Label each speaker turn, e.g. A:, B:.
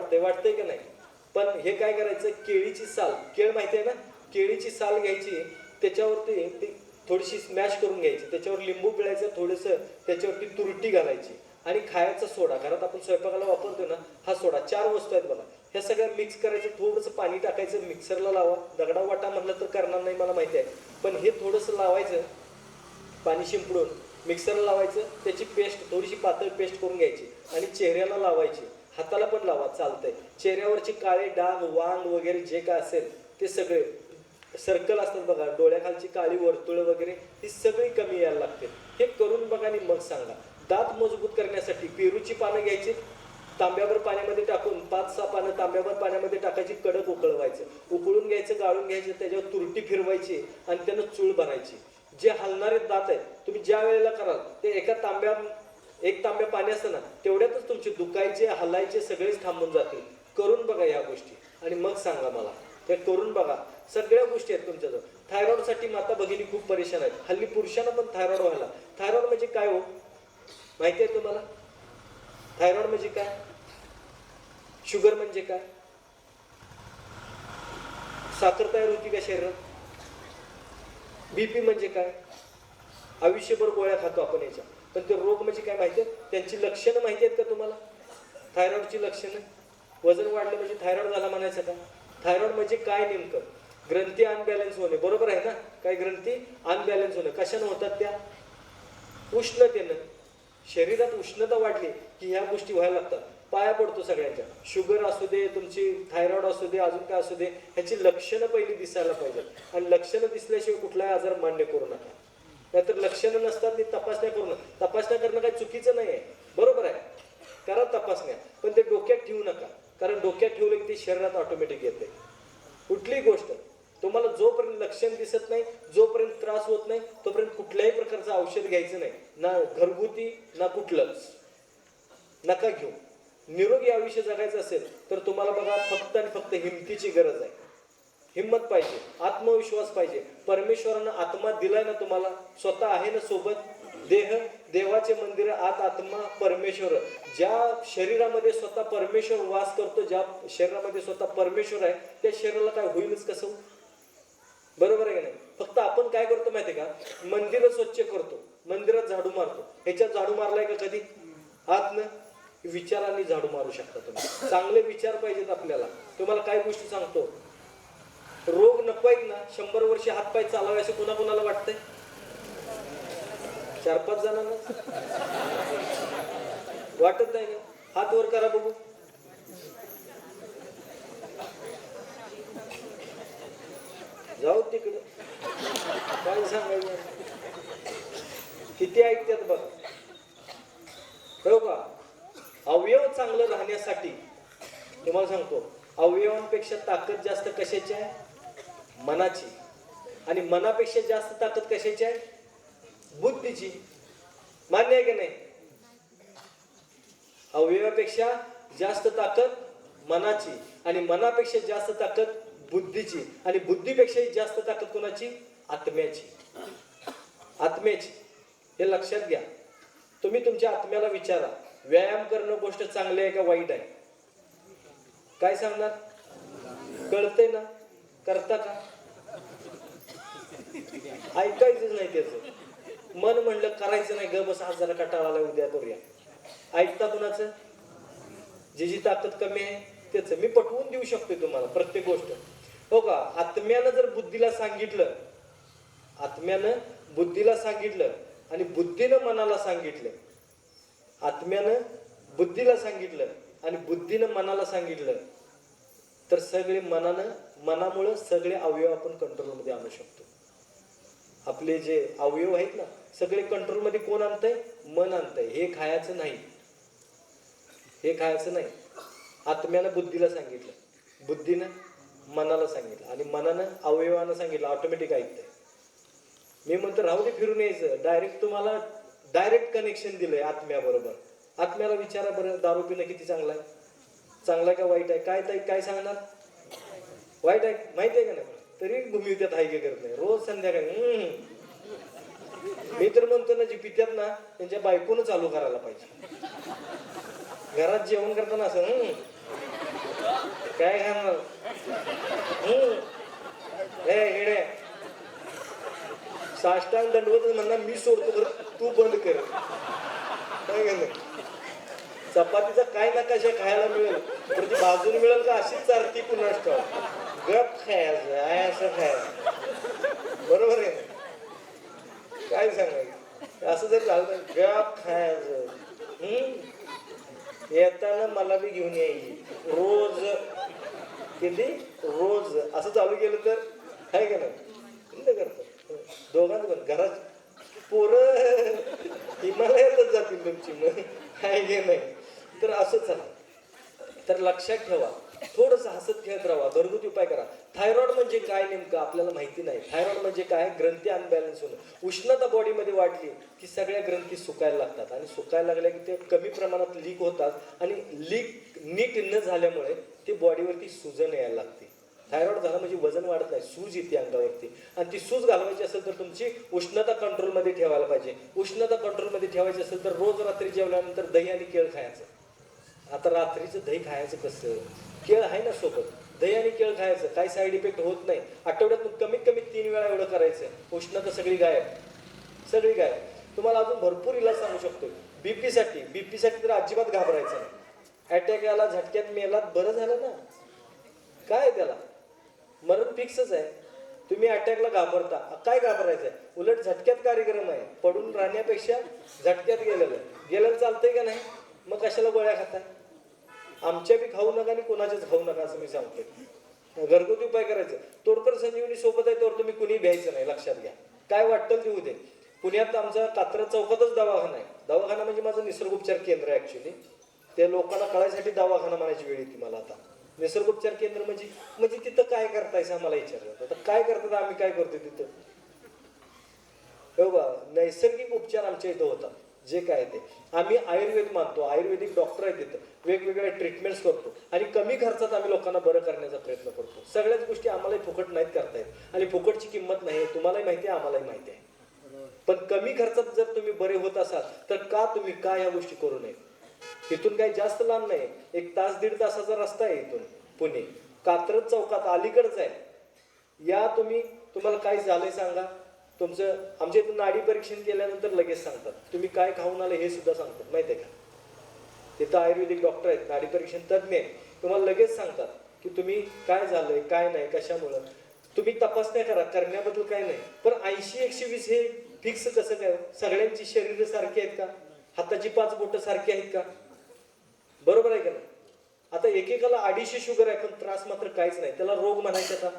A: वाटतंय वाटतंय का नाही? पण हे काय करायचं? केळीची साल. केळ माहिती आहे ना? केळीची साल घ्यायची त्याच्यावरती ती थोडीशी स्मॅश करून घ्यायची. त्याच्यावर लिंबू पिळायचं थोडंसं त्याच्यावरती तुरटी घालायची. आणि खायचा सोडा. घरात आपण स्वयंपाकाला वापरतो ना हा सोडा. चार वस्तू आहेत बघा. ह्या सगळ्या मिक्स करायचं थोडंसं पाणी टाकायचं मिक्सरला लावा. दगडा वाटा म्हटलं तर करणार नाही मला माहिती आहे. पण हे थोडंसं लावायचं पाणी शिंपडून. मिक्सरला लावायचं त्याची पेस्ट थोडीशी पातळ पेस्ट करून घ्यायची. आणि चेहऱ्याला लावायची. हाताला पण लावा चालतंय. चेहऱ्यावरचे काळे डाग वांग वगैरे जे काय असेल ते सगळे सर्कल असतात बघा डोळ्याखालची काळी वर्तुळ वगैरे ही सगळी कमी यायला लागते. हे करून बघा आणि मग सांगा. दात मजबूत करण्यासाठी पेरूची पानं घ्यायची तांब्यावर पाण्यामध्ये टाकून पाच सहा पानं तांब्यावर पाण्यामध्ये टाकायची कडक उकळवायचं. उकळून घ्यायचं गाळून घ्यायचं त्याच्यावर तुरटी फिरवायची आणि त्यानं चूळ भरायची. जे हलणारे दात आहेत तुम्ही ज्या वेळेला कराल ते एका तांब्या एक तांब्या पाणी असतं ना तेवढ्यातच तुमचे दुखायचे हलायचे सगळेच थांबून जातील. करून बघा या गोष्टी. आणि मग सांगा मला. ते करून बघा. सगळ्या गोष्टी आहेत तुमच्याजवळ. थायरॉइडसाठी माता भगिनी खूप परेशान आहेत. हल्ली पुरुषांना पण थायरॉइड व्हायला. थायरॉइड म्हणजे काय हो? माहिती आहे तुम्हाला? थायरॉइड म्हणजे काय? शुगर म्हणजे काय? साखर तयार होती का शरीरात? बीपी म्हणजे काय? आयुष्यभर गोळ्या खातो आपण याच्या पण ते रोग म्हणजे काय माहिती त्यांची लक्षणं माहिती आहेत का तुम्हाला? थायरॉईडची लक्षणं? वजन वाढलं म्हणजे थायरॉईड झाला म्हणायचं का? थायरॉईड म्हणजे काय नेमकं? ग्रंथी अनबॅलन्स होणे. बरोबर आहे ना? काय ग्रंथी? अनबॅलन्स होणे. कशानं होतात त्या? उष्णतेनं. शरीरात उष्णता वाढली की ह्या गोष्टी व्हायला लागतात. पाया पडतो सगळ्यांच्या. शुगर असू दे तुमची थायरॉईड असू दे अजून काय असू दे ह्याची लक्षणं पहिली दिसायला पाहिजेत. आणि लक्षणं दिसल्याशिवाय कुठलाही आजार मान्य करू नका. नाहीतर लक्षणं नसतात ती तपासण्या करू तपासण्या करणं काही चुकीचं नाही आहे बरोबर आहे. करा तपासण्या पण ते डोक्यात ठेवू नका. कारण डोक्यात ठेवलं की ते शरीरात ऑटोमॅटिक येते. कुठलीही गोष्ट तुम्हाला जोपर्यंत लक्षण दिसत नाही जोपर्यंत त्रास होत नाही तोपर्यंत कुठल्याही प्रकारचं औषध घ्यायचं नाही. ना घरगुती ना कुठलंच. नका घेऊ. निरोगी आयुष्य जगायचं असेल तर तुम्हाला बघा फक्त आणि फक्त हिमतीची गरज आहे. हिंमत पाहिजे आत्मविश्वास पाहिजे. परमेश्वरानं आत्मा दिलाय ना तुम्हाला? स्वतः आहे ना सोबत? देह देवाचे मंदिर आत आत्मा परमेश्वर. ज्या शरीरामध्ये स्वतः परमेश्वर वास करतो ज्या शरीरामध्ये स्वतः परमेश्वर आहे त्या शरीराला काय होईलच कसं बरोबर आहे का नाही? फक्त आपण काय करतो माहिती का? मंदिर स्वच्छ करतो मंदिरात झाडू मारतो. ह्याच्यात झाडू मारलाय का कधी? आत न विचारांनी झाडू मारू शकता तुम्ही. चांगले विचार पाहिजेत आपल्याला. तुम्हाला काय गोष्टी सांगतो? आहेत ना शंभर वर्ष हातपाय चालावे असं कुणा कुणाला वाटतंय. चार पाच जणांना. वाटत नाही का? हात वर करा बघू. जाऊ तिकडे. काय सांगायचं? किती ऐकतात बघ. हो का? अवयव चांगलं राहण्यासाठी तुम्हाला सांगतो अवयवांपेक्षा ताकद जास्त कशाची आहे? मनाची. आणि मनापेक्षा जास्त ताकद कशाची आहे? बुद्धीची. मान्य आहे की नाही? अवयवापेक्षा जास्त ताकद मनाची आणि मनापेक्षा जास्त ताकद बुद्धीची आणि बुद्धीपेक्षाही जास्त ताकद कोणाची? आत्म्याची. आत्म्याची. हे लक्षात घ्या. तुम्ही तुमच्या आत्म्याला विचारा. व्यायाम करणं गोष्ट चांगली आहे का वाईट आहे? काय सांगणार? कळतंय ना? करता का? ऐकायचंच नाही त्याचं. मन म्हणलं करायचं नाही ग बस आज जरा कटाळा आला उद्या करूया. ऐकता कुणाचं? जी जी ताकद कमी आहे त्याचं. मी पटवून देऊ शकतो तुम्हाला प्रत्येक गोष्ट. हो का? आत्म्यानं जर बुद्धीला सांगितलं आत्म्यानं बुद्धीला सांगितलं आणि बुद्धीनं मनाला सांगितलं आत्म्यानं बुद्धीला सांगितलं आणि बुद्धीनं मनाला सांगितलं तर सगळे मनानं मनामुळं सगळे अवयव आपण कंट्रोलमध्ये आणू शकतो. आपले जे अवयव आहेत ना सगळे कंट्रोलमध्ये कोण आणतंय? मन आणतंय. हे खायचं नाही. हे खायचं नाही. आत्म्यानं बुद्धीला सांगितलं. बुद्धीनं मनाला सांगितलं. आणि मनानं अवयवानं सांगितलं. ऑटोमॅटिक ऐकतंय. मी म्हणतो राहू दे फिरून यायचं. डायरेक्ट तुम्हाला डायरेक्ट कनेक्शन दिलंय आत्म्याबरोबर. आत्म्याला विचारा बरं दारू पिणं किती चांगलं आहे? चांगला का वाईट आहे? काय ताई काय सांगणार? वाईट आहे? माहिती आहे का नाही? तरी घुमी त्यात हायके करत नाही. रोज संध्याकाळी हम्म. मी तर म्हणतो ना जी पित्यात ना त्यांच्या बायकोनं चालू करायला पाहिजे. घरात जेवण करताना असं हम्म. काय खाणार? हम्म. हे हिडे साष्टांग दंडवत म्हणणार मी सोडतो खरं तू बंद कर. काय नाही चपातीचा काय नकाशा खायला मिळेल? तर ती भाजून मिळेल का? अशीच चारती पुन्हा गप खायचं आहे असं खायचं. बरोबर आहे? ना? काय सांगायचं? असं जर झालं तर गप खायचं. हम्म? येताना मला बी घेऊन यायची. रोज. किती? रोज. असं चालू केलं तर काय का नाही? बंद दोघांच पण घरात पोरं हिमालयातच जातील तुमची. मग काय नाही? तर असं चला तर लक्षात ठेवा. थोडस हसत खेळत राहा घरगुती उपाय करा. थायरॉइड म्हणजे काय नेमकं आपल्याला माहिती नाही. थायरॉइड म्हणजे काय? ग्रंथी अनबॅलन्स होणं. उष्णता बॉडीमध्ये वाढली की सगळ्या ग्रंथी सुकायला लागतात. आणि सुकायला लागल्या की ते कमी प्रमाणात लीक होतात. आणि लीक नीट न झाल्यामुळे ते बॉडीवरती सुजन यायला लागते. थायरॉइड झालं म्हणजे वजन वाढत नाही. सूज येते अंगावरती. आणि ती सूज घालवायची असेल तर तुमची उष्णता कंट्रोलमध्ये ठेवायला पाहिजे. उष्णता कंट्रोलमध्ये ठेवायची असेल तर रोज रात्री जेवल्यानंतर दही आणि केळ खायचं. आता रात्रीचं दही खायचं कसं? केळ आहे ना सोबत. दही आणि केळ खायचं. काही साईड इफेक्ट होत नाही. आठवड्यातून कमीत कमी तीन वेळा एवढं करायचं. उष्णता सगळी गायब. सगळी गायब. तुम्हाला अजून भरपूर इलाज सांगू शकतो बीपीसाठी बीपीसाठी तर अजिबात घाबरायचं नाही. अटॅक आला झटक्यात मेलात बरं झालं ना? काय आहे त्याला? मरण फिक्सच आहे. तुम्ही अटॅकला घाबरता. काय घाबरायचं आहे? उलट झटक्यात कार्यक्रम आहे पडून राहण्यापेक्षा झटक्यात गेलेलं. गेलेलं चालतंय का नाही? मग कशाला गोळ्या खाताय? आमच्या बी खाऊ नका आणि कोणाच्याच खाऊ नका असं मी सांगतोय. घरगुती उपाय करायचं. तोडकर संजीवनी सोबत आहे तर तुम्ही कुणी भ्यायचं नाही लक्षात घ्या. काय वाटतं देऊ दे. पुण्यात आमचा कात्र चौकातच दवाखाना आहे. दवाखाना म्हणजे माझं निसर्गोपचार केंद्र आहे ॲक्च्युली ते लोकांना कळायसाठी दवाखाना म्हणायची वेळ येते मला आता. निसर्गोपचार केंद्र म्हणजे म्हणजे तिथं काय करतायचं आम्हाला विचारलं. आता काय करतात आम्ही काय करतो तिथं? हो बा नैसर्गिक उपचार आमच्या इथं होतात. जे काय ते. आम्ही आयुर्वेद मानतो आयुर्वेदिक डॉक्टर आहेत तिथं. वेगवेगळ्या ट्रीटमेंट्स करतो. आणि कमी खर्चात आम्ही लोकांना बरं करण्याचा प्रयत्न करतो. सगळ्याच गोष्टी आम्हालाही फुकट नाहीत करता येत. आणि फुकटची किंमत नाही तुम्हालाही माहिती आहे आम्हालाही माहिती आहे. पण कमी खर्चात जर तुम्ही बरे होत असाल तर का तुम्ही का या गोष्टी करू नये? इथून काही जास्त लांब नाही. एक तास दीड तासाचा रस्ता आहे इथून पुणे. कात्रज चौकात अलीकडच आहे. या तुम्ही तुम्हाला काय झालंय सांगा? तुमचं आमच्या इथून नाडी परीक्षण केल्यानंतर लगेच सांगतात. तुम्ही काय खाऊन आले हे सुद्धा सांगतात. माहिती आहे का? तिथं आयुर्वेदिक डॉक्टर आहेत नाडी परीक्षण तज्ज्ञ आहेत. तुम्हाला लगेच सांगतात की तुम्ही काय झालंय काय नाही कशामुळं? तुम्ही तपासण्या करा करण्याबद्दल काय नाही. पण ऐंशी एकशे वीस हे फिक्स कसं काय हो? सगळ्यांची शरीर सारखी आहेत का? हाताची पाच बोटं सारखी आहेत का? बरोबर आहे का नाही? आता एकेकाला अडीचशे शुगर आहे पण त्रास मात्र काहीच नाही. त्याला रोग म्हणायचा का